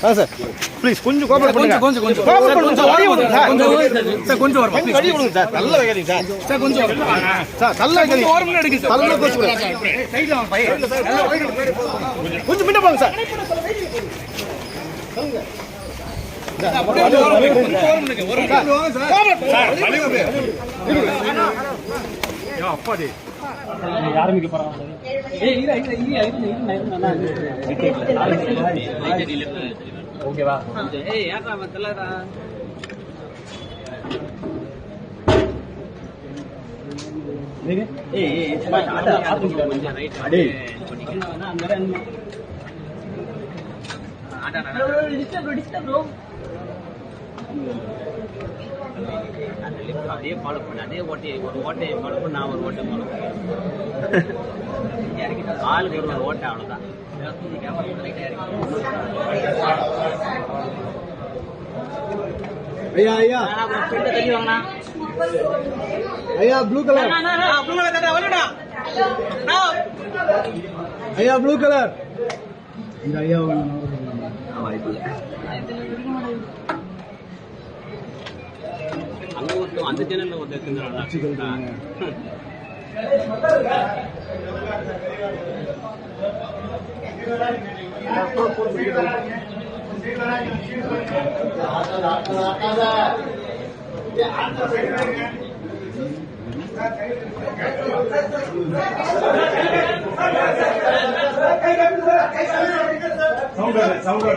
Ah sir please கொஞ்சம் பண்ணுங்க கொஞ்சம் கொஞ்சம் பண்ணுங்க சார் வழி விடுங்க சார் கொஞ்சம் சார் கொஞ்சம் வழி விடுங்க சார் நல்ல சார் சார் கொஞ்சம் சார் நல்ல சார் நல்ல கோச்சு விடுங்க சைடுல வாங்க கொஞ்சம் முன்ன போங்க சார் அப்படியே ஓரம் எடுக்கு. கொஞ்சம் ஓரம் எடுக்கு. ஓரம் அதே ஃபாலோ பண்ணு அதே ஓட்டையை ஒரு ஓட்டையை ஃபாலோ பண்ணு நான் ஒரு ஓட்டை ஃபாலோ பண்ணேன் ஆளுக்கு ஒரு ஒரு ஓட்டை அவ்வளோதான் ஐயா ஐயா. தள்ளி ஐயா ப்ளூ கலர் ஐயா ப்ளூ கலர் இந்த ஐயா அங்க ஒருத்தன் அந்த ಇತ್ತು ಅಂದ ಜನ ಸೌಂಡ್ ಸೌಂಡ್